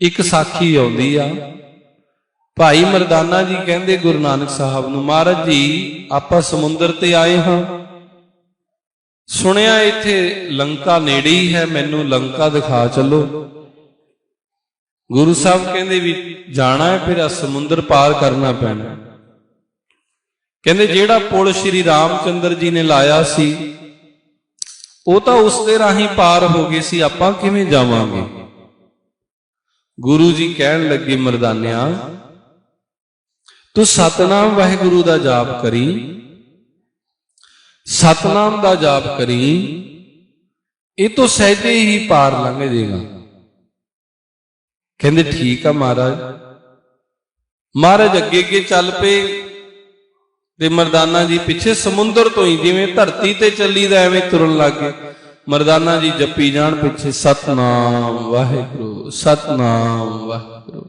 ਇੱਕ ਸਾਖੀ ਆਉਂਦੀ ਆ। ਭਾਈ ਮਰਦਾਨਾ ਜੀ ਕਹਿੰਦੇ, ਗੁਰੂ ਨਾਨਕ ਸਾਹਿਬ ਨੂੰ, ਮਹਾਰਾਜ ਜੀ, ਆਪਾਂ ਸਮੁੰਦਰ ਤੇ ਆਏ ਹਾਂ। ਸੁਣਿਆ ਇੱਥੇ ਲੰਕਾ ਨੇੜੇ ਹੀ ਹੈ, ਮੈਨੂੰ ਲੰਕਾ ਦਿਖਾ ਚੱਲੋ। ਗੁਰੂ ਸਾਹਿਬ ਕਹਿੰਦੇ ਵੀ ਜਾਣਾ ਹੈ, ਫਿਰ ਆ ਸਮੁੰਦਰ ਪਾਰ ਕਰਨਾ ਪੈਣਾ। ਕਹਿੰਦੇ, ਜਿਹੜਾ ਪੁਲ ਸ਼੍ਰੀ ਰਾਮਚੰਦਰ ਜੀ ਨੇ ਲਾਇਆ ਸੀ, ਉਹ ਤਾਂ ਉਸ ਦੇ ਰਾਹੀਂ ਪਾਰ ਹੋ ਗਏ ਸੀ, ਆਪਾਂ ਕਿਵੇਂ ਜਾਵਾਂਗੇ? ਗੁਰੂ ਜੀ ਕਹਿਣ ਲੱਗੇ, ਮਰਦਾਨਿਆ, ਤੂੰ ਸਤਨਾਮ ਵਾਹਿਗੁਰੂ ਦਾ ਜਾਪ ਕਰੀ, ਸਤਨਾਮ ਦਾ ਜਾਪ ਕਰੀ, ਇਹ ਤੋਂ ਸਹਿਜੇ ਹੀ ਪਾਰ ਲੰਘ ਜਾਏਗਾ ਕਹਿੰਦੇ, ਠੀਕ ਆ ਮਹਾਰਾਜ। ਮਹਾਰਾਜ ਅੱਗੇ ਅੱਗੇ ਚੱਲ ਪਏ ਤੇ ਮਰਦਾਨਾ ਜੀ ਪਿੱਛੇ ਸਮੁੰਦਰ ਤੋਂ ਹੀ ਜਿਵੇਂ ਧਰਤੀ ਤੇ ਚੱਲੀਦਾ ਐਵੇਂ ਤੁਰਨ ਲੱਗ ਗਏ। ਮਰਦਾਨਾ ਜੀ ਜੱਪੀ ਜਾਣ ਪਿੱਛੇ, ਸਤਨਾਮ ਵਾਹਿਗੁਰੂ ਸਤਨਾਮ ਵਾਹਿਗੁਰੂ।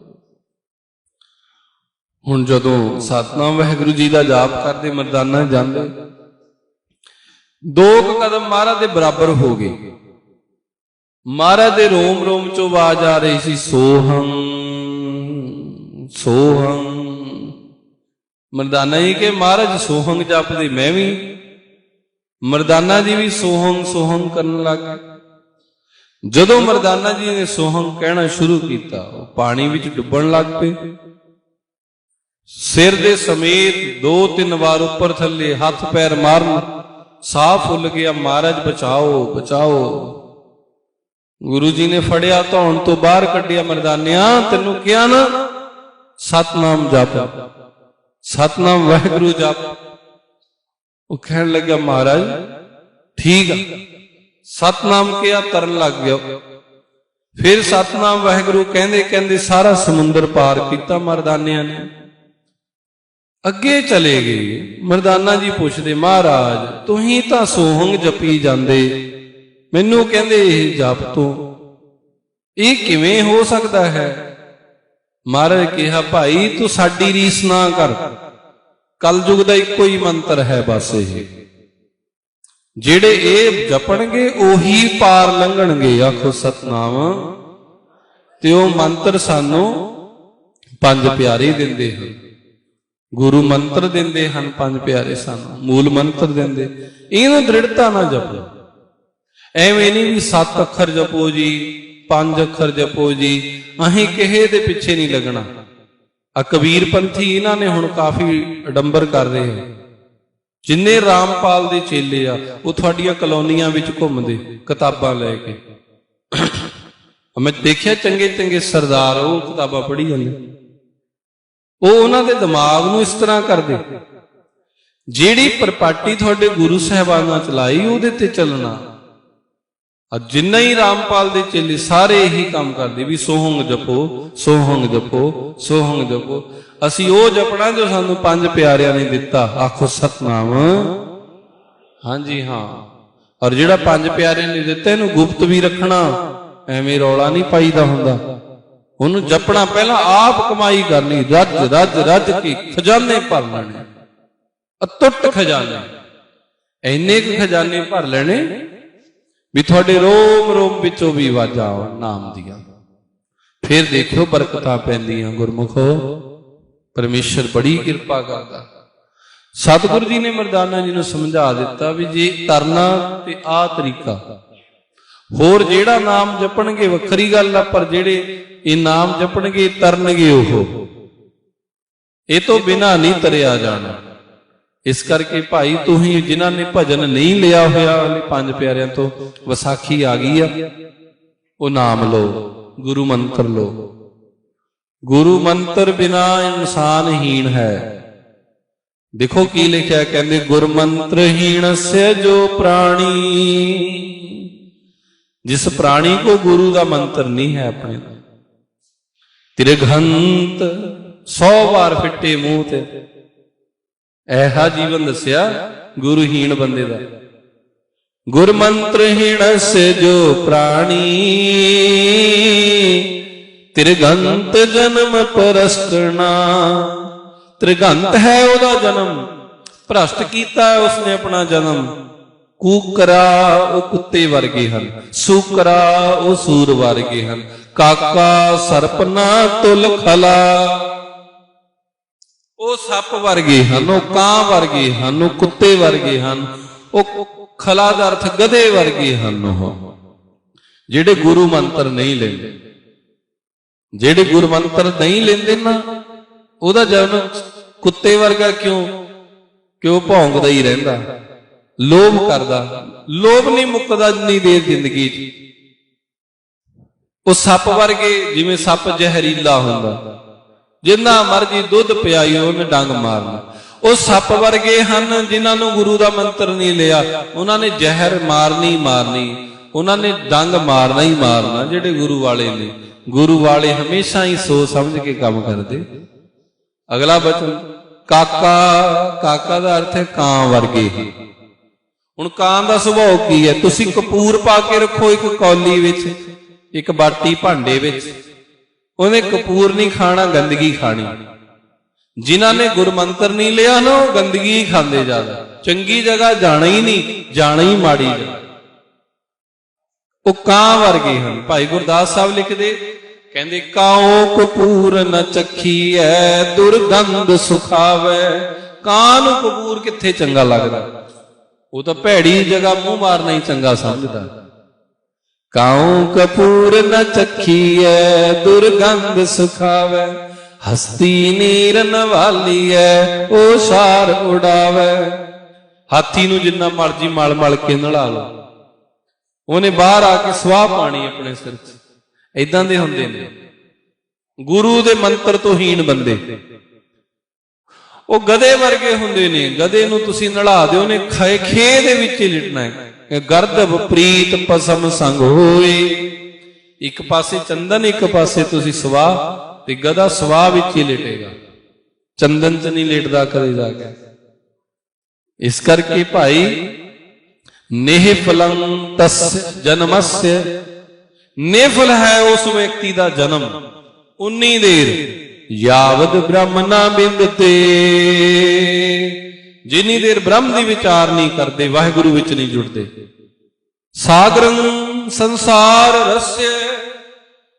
ਹੁਣ ਜਦੋਂ ਸਤਨਾਮ ਵਾਹਿਗੁਰੂ ਜੀ ਦਾ ਜਾਪ ਕਰਦੇ, ਮਰਦਾਨਾ ਜਾਂਦੇ, ਦੋ ਕੁ ਕਦਮ ਮਹਾਰਾਜ ਦੇ ਬਰਾਬਰ ਹੋ ਗਏ। ਮਹਾਰਾਜ ਦੇ ਰੋਮ ਰੋਮ ਚੋਂ ਆਵਾਜ਼ ਆ ਰਹੀ ਸੀ, ਸੋਹੰ ਸੋਹੰ। ਮਰਦਾਨਾ ਜੀ ਕਿ ਮਹਾਰਾਜ ਸੋਹੰਗ ਜਪਦੇ, ਮੈਂ ਵੀ ਮਰਦਾਨਾ ਜੀ ਵੀ ਸੋਹੰਗ ਸੋਹੰਗ ਕਰਨ ਲੱਗ ਗਏ। ਜਦੋਂ ਮਰਦਾਨਾ ਜੀ ਨੇ ਸੋਹੰਗ ਕਹਿਣਾ ਸ਼ੁਰੂ ਕੀਤਾ, ਉਹ ਪਾਣੀ ਵਿੱਚ ਡੁੱਬਣ ਲੱਗ ਪਏ। ਸਿਰ ਦੇ ਸਮੇਤ ਦੋ ਤਿੰਨ ਵਾਰ ਉੱਪਰ ਥੱਲੇ ਹੱਥ ਪੈਰ ਮਾਰਨ, ਸਾਹ ਫੁੱਲ ਗਿਆ, ਮਹਾਰਾਜ ਬਚਾਓ ਬਚਾਓ। ਗੁਰੂ ਜੀ ਨੇ ਫੜਿਆ, ਧੌਣ ਤੋਂ ਬਾਹਰ ਕੱਢਿਆ ਮਰਦਾਨਿਆ, ਤੈਨੂੰ ਕਿਹਾ ਨਾ, ਸਤਨਾਮ ਜਪ। ਸਤਨਾਮ ਵਾਹਿਗੁਰੂ ਜਪ। ਉਹ ਕਹਿਣ ਲੱਗਾ ਮਹਾਰਾਜ, ਠੀਕ ਆ। ਸਤਨਾਮ ਕਿਹਾ, ਤਰਨ ਲੱਗ ਗਿਆ। ਫਿਰ ਸਤਨਾਮ ਵਾਹਿਗੁਰੂ ਕਹਿੰਦੇ ਕਹਿੰਦੇ ਸਾਰਾ ਸਮੁੰਦਰ ਪਾਰ ਕੀਤਾ ਮਰਦਾਨਿਆਂ ਨੇ। ਅੱਗੇ ਚਲੇ ਗਏ। ਮਰਦਾਨਾ ਜੀ ਪੁੱਛਦੇ, ਮਹਾਰਾਜ, ਤੁਸੀਂ ਤਾਂ ਸੋਹੰਗ ਜਪੀ ਜਾਂਦੇ। ਮੈਨੂੰ ਕਹਿੰਦੇ, ਇਹ ਜਪ ਤੋਂ। ਇਹ ਕਿਵੇਂ ਹੋ ਸਕਦਾ ਹੈ? ਮਹਾਰਾਜ ਕਿਹਾ, ਭਾਈ, ਤੂੰ ਸਾਡੀ ਰੀਸ ਨਾ ਕਰ। ਕਲਯੁਗ ਦਾ ਇੱਕੋ ਹੀ ਮੰਤਰ ਹੈ ਬਸ ਇਹ। ਜਿਹੜੇ ਇਹ ਜਪਣਗੇ, ਉਹੀ ਪਾਰ ਲੰਘਣਗੇ, ਆਖੋ ਸਤਨਾਮ। ਤੇ ਉਹ ਮੰਤਰ ਸਾਨੂੰ ਪੰਜ ਪਿਆਰੇ ਦਿੰਦੇ ਹਨ। ਗੁਰੂ ਮੰਤਰ ਦਿੰਦੇ ਹਨ ਪੰਜ ਪਿਆਰੇ ਸਾਨੂੰ, ਮੂਲ ਮੰਤਰ ਦਿੰਦੇ। ਇਹਨੂੰ ਦ੍ਰਿੜਤਾ ਨਾਲ ਜਪੋ। ਐਵੇਂ ਨਹੀਂ ਵੀ ਸੱਤ ਅੱਖਰ ਜਪੋ ਜੀ, ਪੰਜ ਅੱਖਰ ਜਪੋ ਜੀ, ਅਸੀਂ ਕਿਸੇ ਦੇ ਪਿੱਛੇ ਨਹੀਂ ਲੱਗਣਾ। ਆ ਕਬੀਰ ਪੰਥੀ ਇਹਨਾਂ ਨੇ ਹੁਣ ਕਾਫੀ ਅਡੰਬਰ ਕਰ ਰਹੇ ਹਨ ਜਿੰਨੇ ਰਾਮਪਾਲ ਦੇ ਚੇਲੇ ਆ, ਉਹ ਤੁਹਾਡੀਆਂ ਕਲੋਨੀਆਂ ਵਿੱਚ ਘੁੰਮਦੇ, ਕਿਤਾਬਾਂ ਲੈ ਕੇ। ਮੈਂ ਦੇਖਿਆ ਚੰਗੇ ਚੰਗੇ ਸਰਦਾਰ, ਉਹ ਕਿਤਾਬਾਂ ਪੜ੍ਹੀ ਜਾਂਦੇ। ਉਹ ਉਹਨਾਂ ਦੇ ਦਿਮਾਗ ਨੂੰ ਇਸ ਤਰ੍ਹਾਂ ਕਰਦੇ, ਜਿਹੜੀ ਪ੍ਰਪਾਟੀ ਤੁਹਾਡੇ ਗੁਰੂ ਸਾਹਿਬਾਨਾਂ ਚਲਾਈ, ਉਹਦੇ ਤੇ ਚੱਲਣਾ। ਆ ਜਿੰਨਾ ਹੀ ਰਾਮਪਾਲ ਦੇ ਚੇਲੇ ਸਾਰੇ ਇਹੀ ਕੰਮ ਕਰਦੇ ਵੀ ਸੋਹੰਗ ਜਪੋ ਸੋਹੰਗ ਜਪੋ ਸੋਹੰਗ ਜਪੋ। ਅਸੀਂ ਉਹ ਜਪਣਾ ਜੋ ਸਾਨੂੰ ਪੰਜ ਪਿਆਰਿਆਂ ਨੇ ਦਿੱਤਾ। ਆਖੋ ਸਤਨਾਮ। ਹਾਂਜੀ ਹਾਂ। ਔਰ ਜਿਹੜਾ ਪੰਜ ਪਿਆਰਿਆਂ ਨੇ ਦਿੱਤਾ, ਇਹਨੂੰ ਗੁਪਤ ਵੀ ਰੱਖਣਾ। ਐਵੇਂ ਰੌਲਾ ਨਹੀਂ ਪਾਈਦਾ ਹੁੰਦਾ। ਉਹਨੂੰ ਜਪਣਾ ਪਹਿਲਾਂ ਆਪ ਕਮਾਈ ਕਰਨੀ। ਰੱਜ ਰੱਜ ਰੱਜ ਕੇ ਖਜ਼ਾਨੇ ਭਰ ਲੈਣੇ। ਅਤੁੱਟ ਖਜ਼ਾਨੇ। ਐਨੇ ਕੁ ਖਜ਼ਾਨੇ ਭਰ ਲੈਣੇ ਵੀ ਤੁਹਾਡੇ ਰੋਮ ਰੋਮ ਵਿੱਚੋਂ ਵੀ ਆਵਾਜ਼ਾਂ ਆਉਣ, ਨਾਮ ਦੀਆਂ। ਫਿਰ ਦੇਖਿਓ ਬਰਕਤਾਂ ਪੈਂਦੀਆਂ ਗੁਰਮੁਖੋ। ਪਰਮੇਸ਼ਰ ਬੜੀ ਕਿਰਪਾ ਕਰਦਾ। ਸਤਿਗੁਰੂ ਜੀ ਨੇ ਮਰਦਾਨਾ ਜੀ ਨੂੰ ਸਮਝਾ ਦਿੱਤਾ ਵੀ ਜੇ ਤਰਨਾ ਤੇ ਆ ਤਰੀਕਾ। ਹੋਰ ਜਿਹੜਾ ਨਾਮ ਜਪਣਗੇ ਵੱਖਰੀ ਗੱਲ ਆ, ਪਰ ਜਿਹੜੇ ਇਹ ਨਾਮ ਜਪਣਗੇ, ਤਰਨਗੇ ਉਹ। ਇਹ ਤੋਂ ਬਿਨਾ ਨਹੀਂ ਤਰਿਆ ਜਾਣਾ। ਇਸ ਕਰਕੇ ਭਾਈ ਤੁਸੀਂ ਜਿਨ੍ਹਾਂ ਨੇ ਭਜਨ ਨਹੀਂ ਲਿਆ ਹੋਇਆ ਪੰਜ ਪਿਆਰਿਆਂ ਤੋਂ ਵਿਸਾਖੀ ਆ ਗਈ ਆ। ਉਹ ਨਾਮ ਲਓ, ਗੁਰੂ ਮੰਤਰ ਲਓ। ਗੁਰੂ ਮੰਤਰ ਬਿਨਾ ਇਨਸਾਨ ਹੀਣ ਹੈ। ਦੇਖੋ ਕੀ ਲਿਖਿਆ ਕਹਿੰਦੇ, ਗੁਰ ਮੰਤਰ ਹੀਣ ਸੇ ਜੋ ਪ੍ਰਾਣੀ। ਜਿਸ ਪ੍ਰਾਣੀ ਕੋ ਗੁਰੂ ਦਾ ਮੰਤਰ ਨਹੀਂ ਹੈ ਆਪਣੇ ਦਾ ਤ੍ਰਿਗੰਤ 100 ਵਾਰ ਫਿੱਟੇ ਮੂੰਹ ਤੇ। ਐਹਾ ਜੀਵਨ ਦੱਸਿਆ ਗੁਰਹੀਣ ਬੰਦੇ ਦਾ। ਗੁਰਮੰਤਰ ਹੀਣ ਸੇ ਜੋ ਪ੍ਰਾਣੀ, ਤ੍ਰਿਗੰਤ ਜਨਮ ਪਰਸਤਣਾ ਤ੍ਰਿਗੰਤ ਹੈ ਉਹਦਾ ਜਨਮ, ਭ੍ਰਸ਼ਟ ਕੀਤਾ ਉਸਨੇ ਆਪਣਾ ਜਨਮ। ਕੂਕਰਾ ਉਹ ਕੁੱਤੇ ਵਰਗੇ ਹਨ, ਸੂਕਰਾ ਉਹ ਸੂਰ ਵਰਗੇ ਹਨ। ਕਾਕਾ ਸਰਪਨਾ ਤੁਲ ਖਲਾ। ਉਹ ਸੱਪ ਵਰਗੇ ਹਨ, ਉਹ ਕਾਂ ਵਰਗੇ ਹਨ, ਉਹ ਕੁੱਤੇ ਵਰਗੇ ਹਨ, ਉਹ ਖਲਾ ਦਾ ਅਰਥ ਗਧੇ ਵਰਗੇ ਹਨ ਉਹ। ਜਿਹੜੇ ਗੁਰੂ ਮੰਤਰ ਨਹੀਂ ਲੈਂਦੇ। ਜਿਹੜੇ ਗੁਰੂ ਮੰਤਰ ਨਹੀਂ ਲੈਂਦੇ ਨਾ, ਉਹਦਾ ਜਨਮ ਕੁੱਤੇ ਵਰਗਾ ਕਿਉਂ? ਕਿਉਂ ਭੌਂਕਦਾ ਹੀ ਰਹਿੰਦਾ। ਲੋਭ ਕਰਦਾ। ਲੋਭ ਨਹੀਂ ਮੁੱਕਦਾ ਜਿੰਨੀ ਦੇਰ ਜ਼ਿੰਦਗੀ 'ਚ। ਉਹ ਸੱਪ ਵਰਗੇ, ਜਿਵੇਂ ਸੱਪ ਜ਼ਹਿਰੀਲਾ ਹੁੰਦਾ। ਜਿੰਨਾ ਮਰਜ਼ੀ ਦੁੱਧ ਪਿਆਈ ਉਹਨੇ ਡੰਗ ਮਾਰਨਾ। ਉਹ ਸੱਪ ਵਰਗੇ ਹਨ ਜਿਨ੍ਹਾਂ ਨੂੰ ਗੁਰੂ ਦਾ ਮੰਤਰ ਨਹੀਂ ਲਿਆ। ਉਹਨਾਂ ਨੇ ਜ਼ਹਿਰ ਮਾਰਨੀ ਮਾਰਨੀ। ਉਹਨਾਂ ਨੇ ਡੰਗ ਮਾਰਨਾ ਹੀ ਮਾਰਨਾ, ਜਿਹੜੇ ਗੁਰੂ ਵਾਲੇ ਨੇ। ਗੁਰੂ ਵਾਲੇ ਹਮੇਸ਼ਾ ਹੀ ਸੋਚ ਸਮਝ ਕੇ ਕੰਮ ਕਰਦੇ। ਅਗਲਾ ਬਚਨ, ਕਾਕਾ ਕਾਕਾ ਦਾ ਅਰਥ ਹੈ ਕਾਂ ਵਰਗੇ ਹੁਣ ਕਾਂ ਦਾ ਸੁਭਾਅ ਕੀ ਹੈ? ਤੁਸੀਂ ਕਪੂਰ ਪਾ ਕੇ ਰੱਖੋ ਇੱਕ ਕੌਲੀ ਵਿੱਚ, ਇੱਕ ਬਾਟੀ ਭਾਂਡੇ ਵਿੱਚ। ਉਹਨੇ ਕਪੂਰ ਨਹੀਂ ਖਾਣਾ, ਗੰਦਗੀ ਖਾਣੀ। ਜਿਨ੍ਹਾਂ ਨੇ ਗੁਰਮੰਤਰ ਨਹੀਂ ਲਿਆ ਨਾ, ਉਹ ਗੰਦਗੀ ਖਾਂਦੇ ਜ਼ਿਆਦਾ ਚੰਗੀ ਜਗ੍ਹਾ ਜਾਣਾ ਹੀ ਨਹੀਂ, ਜਾਣਾ ਹੀ ਮਾੜੀ ਜਗ੍ਹਾ। ਉਹ ਕਾਂ ਵਰਗੇ ਹਨ। ਭਾਈ ਗੁਰਦਾਸ ਸਾਹਿਬ ਲਿਖਦੇ, ਕਹਿੰਦੇ, ਕਾਉ ਕਪੂਰ ਨ ਚੱਖੀਐ ਦੁਰਗੰਧ ਸੁਖਾਵੇ। ਕਾਂ ਨੂੰ ਕਪੂਰ ਕਿੱਥੇ ਚੰਗਾ ਲੱਗਦਾ? ਉਹ ਤਾਂ ਭੈੜੀ ਜਗ੍ਹਾ ਮੂੰਹ ਮਾਰਨਾ ਹੀ ਚੰਗਾ ਸਮਝਦਾ। ਕਾਉ ਕਪੂਰ ਨ ਚੱਖੀਐ ਦੁਰਗੰਧ ਸੁਖਾਵੇ, ਹਸਤੀ ਨੀਰਨ ਵਾਲੀ ਐ ਸਾਰ ਉਡਾਵੇ। ਹਾਥੀ ਨੂੰ ਜਿੰਨਾ ਮਰਜ਼ੀ ਮਲ ਮਲ ਕੇ ਨਲਾ ਲਓ। ਉਹਨੇ ਬਾਹਰ ਆ ਕੇ ਸਵਾਹ ਪਾਣੀ ਆਪਣੇ ਸਿਰ 'ਚ। ਇਦਾਂ ਦੇ ਹੁੰਦੇ ਨੇ। ਗੁਰੂ ਦੇ ਮੰਤਰ ਤੋਂ ਹੀਣ ਬੰਦੇ। ਉਹ ਗਧੇ ਵਰਗੇ ਹੁੰਦੇ ਨੇ। ਗਧੇ ਨੂੰ ਤੁਸੀਂ ਨਲਾ ਦਿਓ ਨੇ ਖੇ ਖੇ ਦੇ ਵਿੱਚ ਹੀ ਲਿਟਣਾ ਹੈ। ਗਰਦਬ ਪ੍ਰੀਤ ਪਸਮ ਸੰਗ ਹੋਏ। ਇੱਕ ਪਾਸੇ ਚੰਦਨ, ਇੱਕ ਪਾਸੇ ਤੁਸੀਂ ਸਵਾਹ, ਤੇ ਗਦਾ ਸਵਾਹ ਵਿੱਚ ਹੀ ਲੇਟੇਗਾ। ਚੰਦਨ 'ਚ ਨਹੀਂ ਲੇਟਦਾ ਕਦੇ ਜਾ ਕੇ। ਇਸ ਕਰਕੇ ਭਾਈ, ਨੇਹ ਫਲੰ ਤਸ ਜਨਮਸਯ। ਨਿਫਲ ਹੈ ਉਸ ਵਿਅਕਤੀ ਦਾ ਜਨਮ, ਉਨੀ ਦੇਰ। ਯਾਵਦ ਬ੍ਰਹਮ ਨਾ ਬਿੰਦਤੇ। ਜਿੰਨੀ ਦੇਰ ਬ੍ਰਹਮ ਦੀ ਵਿਚਾਰ ਨਹੀਂ ਕਰਦੇ, ਵਾਹਿਗੁਰੂ ਵਿੱਚ ਨਹੀਂ ਜੁੜਦੇ। ਸਾਗਰੰ ਸੰਸਾਰ ਰਸਯ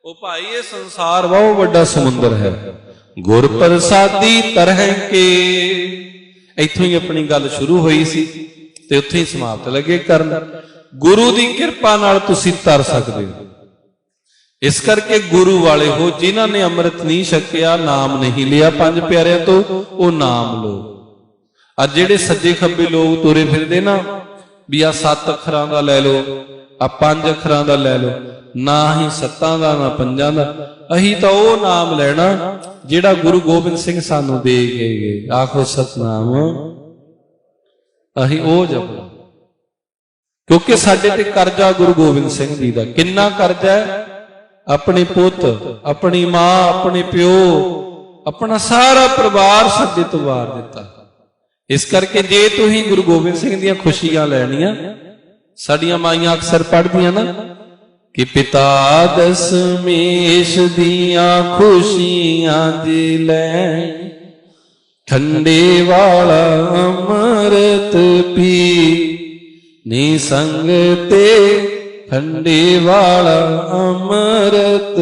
ਉਹ ਭਾਈ, ਇਹ ਸੰਸਾਰ ਬਹੁਤ ਵੱਡਾ ਸਮੁੰਦਰ ਹੈ। ਗੁਰ ਪ੍ਰਸਾਦੀ ਤਰਹਿ ਕੇ। ਇੱਥੋਂ ਹੀ ਆਪਣੀ ਗੱਲ ਸ਼ੁਰੂ ਹੋਈ ਸੀ ਤੇ ਉੱਥੇ ਹੀ ਸਮਾਪਤ ਲੱਗੇ ਕਰਨ। ਗੁਰੂ ਦੀ ਕਿਰਪਾ ਨਾਲ ਤੁਸੀਂ ਤਰ ਸਕਦੇ ਹੋ। ਇਸ ਕਰਕੇ ਗੁਰੂ ਵਾਲੇ ਹੋ, ਜਿਨ੍ਹਾਂ ਨੇ ਅੰਮ੍ਰਿਤ ਨਹੀਂ ਛਕਿਆ, ਨਾਮ ਨਹੀਂ ਲਿਆ। ਪੰਜ ਪਿਆਰਿਆਂ ਤੋਂ ਉਹ ਨਾਮ ਲੋ ਅੱਜ ਜਿਹੜੇ ਸੱਜੇ ਖੱਬੇ ਲੋਕ ਤੁਰੇ ਫਿਰਦੇ ਨਾ ਵੀ ਆ ਸੱਤ ਅੱਖਰਾਂ ਦਾ ਲੈ ਲਓ ਆ ਪੰਜ ਅੱਖਰਾਂ ਦਾ ਲੈ ਲਓ ਨਾ ਹੀ ਸੱਤਾਂ ਦਾ ਨਾ ਪੰਜਾਂ ਦਾ। ਅਹੀ ਤਾਂ ਉਹ ਨਾਮ ਲੈਣਾ ਜਿਹੜਾ ਗੁਰੂ ਗੋਬਿੰਦ ਸਿੰਘ ਸਾਨੂੰ ਦੇ ਗਏ। ਆਖੋ ਸਤਨਾਮ। ਅਹੀ ਉਹ ਜਪੋ। ਕਿਉਂਕਿ ਸਾਡੇ ਤੇ ਕਰਜ਼ਾ ਗੁਰੂ ਗੋਬਿੰਦ ਸਿੰਘ ਜੀ ਦਾ। ਕਿੰਨਾ ਕਰਜ਼ਾ ਹੈ? ਆਪਣੇ ਪੁੱਤ ਆਪਣੀ ਮਾਂ ਆਪਣੇ ਪਿਓ ਆਪਣਾ ਸਾਰਾ ਪਰਿਵਾਰ ਸਾਡੇ ਤੋਂ ਵਾਰ ਦਿੱਤਾ। ਇਸ ਕਰਕੇ ਜੇ ਤੁਸੀਂ ਗੁਰੂ ਗੋਬਿੰਦ ਸਿੰਘ ਦੀਆਂ ਖੁਸ਼ੀਆਂ ਲੈਣੀਆਂ, ਸਾਡੀਆਂ ਮਾਈਆਂ ਅਕਸਰ ਪੜ੍ਹਦੀਆਂ ਨਾ, ਕਿ ਪਿਤਾ ਦਸਮੇਸ਼ ਦੀਆਂ ਖੁਸ਼ੀਆਂ ਦੀ ਲੈ ਠੰਡੇ ਵਾਲਾ ਅੰਮ੍ਰਿਤ ਪੀ, ਨੀ ਸੰਗ ਤੇ ਠੰਡੇ ਵਾਲਾ ਅੰਮ੍ਰਿਤ